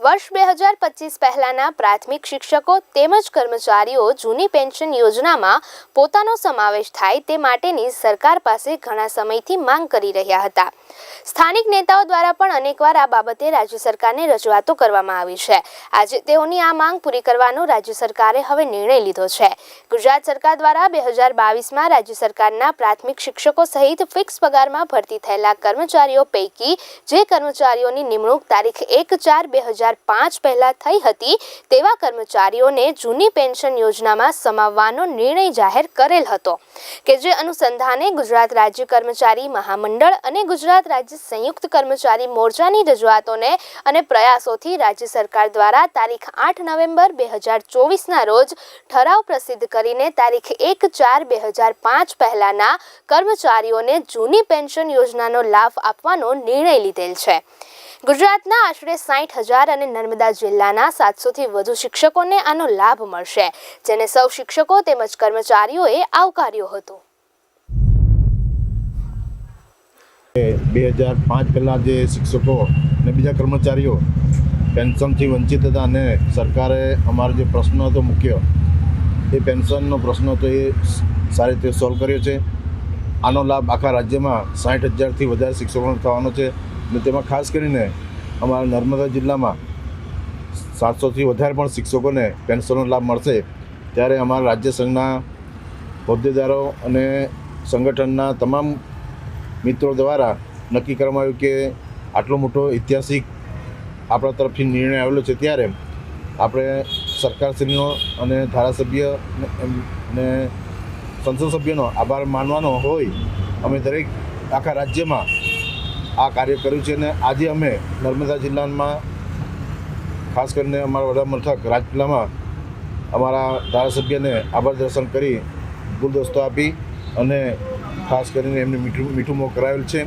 વર્ષ બે હજાર પચીસ પહેલાંના પ્રાથમિક શિક્ષકો તેમજ કર્મચારીઓ જૂની પેન્શન યોજનામાં પોતાનો સમાવેશ થાય તે માટેની સરકાર પાસે ઘણા સમયથી માંગ કરી રહ્યા હતા. સ્થાનિક નેતાઓ દ્વારા પણ અનેકવાર આ બાબતે રાજ્ય સરકારને રજૂઆતો કરવામાં આવી છે. આજે તેઓની આ માંગ પૂરી કરવાનો રાજ્ય સરકારે હવે નિર્ણય લીધો છે. ગુજરાત સરકાર દ્વારા બે હજાર બાવીસમાં રાજ્ય સરકારના પ્રાથમિક શિક્ષકો સહિત ફિક્સ પગારમાં ભરતી થયેલા કર્મચારીઓ પૈકી જે કર્મચારીઓની નિમણૂક તારીખ એક ચાર બે હજાર પાંચ પહેલાં થઈ હતી, તેવા કર્મચારીઓને જૂની પેન્શન યોજનામાં સમાવવાનો નિર્ણય જાહેર કરેલ હતો. કે જે અનુસંધાને ગુજરાત રાજ્ય કર્મચારી મહામંડળ અને ગુજરાત રાજ્ય સંયુક્ત કર્મચારી મોરચાની રજૂઆતોને અને પ્રયાસોથી રાજ્ય સરકાર દ્વારા તારીખ આઠ નવેમ્બર બે હજાર ચોવીસના રોજ ઠરાવ પ્રસિદ્ધ કરીને તારીખ એક ચાર બે હજાર પાંચ પહેલાંના કર્મચારીઓને જૂની પેન્શન યોજનાનો લાભ આપવાનો નિર્ણય લીધેલ છે. ગુજરાતના આશરે સાઠ હજાર અને નર્મદા જિલ્લાના સાતસોથી વધુ શિક્ષકોને આનો લાભ મળશે, જેને સૌ શિક્ષકો તેમજ કર્મચારીઓએ આવકાર્યો હતો. બે હજાર પાંચ પહેલાં જે શિક્ષકો અને બીજા કર્મચારીઓ પેન્શનથી વંચિત હતા અને સરકારે અમારો જે પ્રશ્ન હતો મુખ્ય, એ પેન્શનનો પ્રશ્ન હતો એ સારી રીતે સોલ્વ કર્યો છે. આનો લાભ આખા રાજ્યમાં સાઠ હજારથી વધારે શિક્ષકોને થવાનો છે અને તેમાં ખાસ કરીને અમારા નર્મદા જિલ્લામાં સાતસોથી વધારે પણ શિક્ષકોને પેન્શનનો લાભ મળશે ત્યારે અમારા રાજ્ય સંઘના હોદ્દેદારો અને સંગઠનના તમામ મિત્રો દ્વારા નક્કી કરવામાં આવ્યું કે આટલો મોટો ઐતિહાસિક આપણા તરફથી નિર્ણય આવેલો છે ત્યારે આપણે સરકારશ્રીનો અને ધારાસભ્ય ને- સંસદ સભ્યનો આભાર માનવાનો હોય, અમે દરેક આખા રાજ્યમાં આ કાર્ય કર્યું છે અને આજે અમે નર્મદા જિલ્લામાં, ખાસ કરીને અમારા વડા મથક રાજપીલામાં અમારા ધારાસભ્યને આભાર દર્શન કરી ગુલદસ્તો આપી અને ખાસ કરીને એમને મીઠું મીઠું મોં કરાવેલ છે.